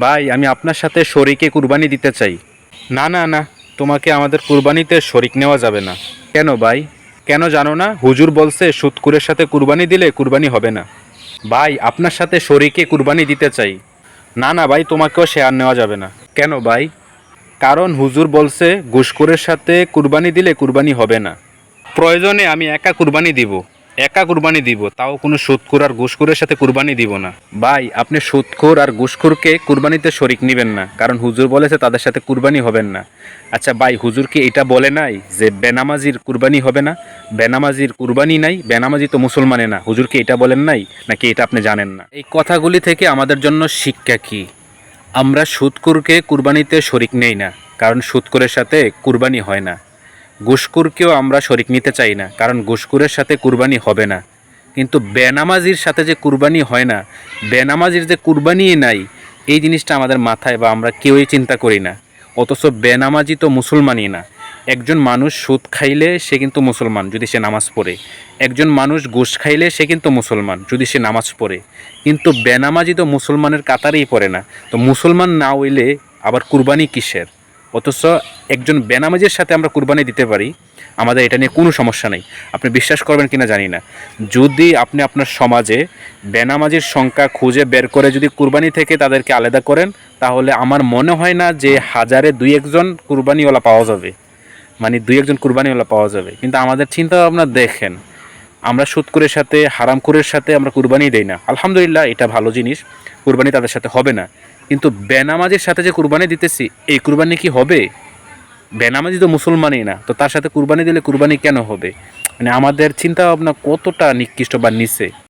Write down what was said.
ভাই আমি আপনার সাথে শরীকে কুরবানি দিতে চাই। না না না তোমাকে আমাদের কুরবানিতে শরিক নেওয়া যাবে না। কেন ভাই? কেন জানো না হুজুর বলছে সুৎকুরের সাথে কুরবানি দিলে কুরবানি হবে না। ভাই আপনার সাথে শরীকে কুরবানি দিতে চাই। না না ভাই তোমাকেও শেয়ার নেওয়া যাবে না। কেন ভাই? কারণ হুজুর বলছে ঘুষখোরের সাথে কুরবানি দিলে কুরবানি হবে না। প্রয়োজনে আমি একা কুরবানি দিব। একা কুরবানি দিব তাও কোনো সুদখোর আর ঘুষখোরের সাথে কুরবানি দিব না। ভাই আপনি সুদখোর আর ঘুষখোরকে কুরবানিতে শরিক নেবেন না কারণ হুজুর বলেছে তাদের সাথে কুরবানি হবেন না। আচ্ছা ভাই হুজুর কি এটা বলে নাই যে বেনামাজির কুরবানি হবে না? বেনামাজির কুরবানি নাই বেনামাজি তো মুসলমানে না। হুজুর কি এটা বলেন নাই নাকি এটা আপনি জানেন না? এই কথাগুলি থেকে আমাদের জন্য শিক্ষা কি? আমরা সুদকুরকে কুরবানিতে শরিক নেই না কারণ সুদকুরের সাথে কুরবানি হয় না। ঘুষকুরকেও আমরা শরিক নিতে চাই না, কারণ ঘুষকুরের সাথে কুরবানি হবে না। কিন্তু বেনামাজির সাথে যে কুরবানি হয় না, বেনামাজির যে কুরবানি নাই, এই জিনিসটা আমাদের মাথায় বা আমরা কেউই চিন্তা করি না। অথচ বেনামাজি তো মুসলমানই না। একজন মানুষ সুদ খাইলে সে কিন্তু মুসলমান যদি সে নামাজ পড়ে। একজন মানুষ ঘুষ খাইলে সে কিন্তু মুসলমান যদি সে নামাজ পড়ে। কিন্তু বেনামাজি তো মুসলমানের কাতারেই পড়ে না। তো মুসলমান না হইলে আবার কুরবানি কিসের? অথচ একজন বেনামাজির সাথে আমরা কুরবানি দিতে পারি, আমাদের এটা নিয়ে কোনো সমস্যা নেই। আপনি বিশ্বাস করবেন কিনা জানি না। যদি আপনি আপনার সমাজে বেনামাজির সংখ্যা খুঁজে বের করে যদি কুরবানি থেকে তাদেরকে আলাদা করেন, তাহলে আমার মনে হয় না যে হাজারে দুই একজন কুরবানিওয়ালা পাওয়া যাবে। মানে দুই একজন কুরবানিওয়ালা পাওয়া যাবে। কিন্তু আমাদের চিন্তা ভাবনা দেখেন, আমরা সুদকুরের সাথে হারামকুরের সাথে আমরা কুরবানি দেই না। আলহামদুলিল্লাহ, এটা ভালো জিনিস। কুরবানি তাদের সাথে হবে না। কিন্তু বেনামাজির সাথে যে কুরবানি দিতেছি, এই কুরবানি কি হবে? বেনামাজি তো মুসলমানই না, তো তার সাথে কুরবানি দিলে কুরবানি কেন হবে? মানে আমাদের চিন্তা ভাবনা কতটা নিকৃষ্ট বা নিচে?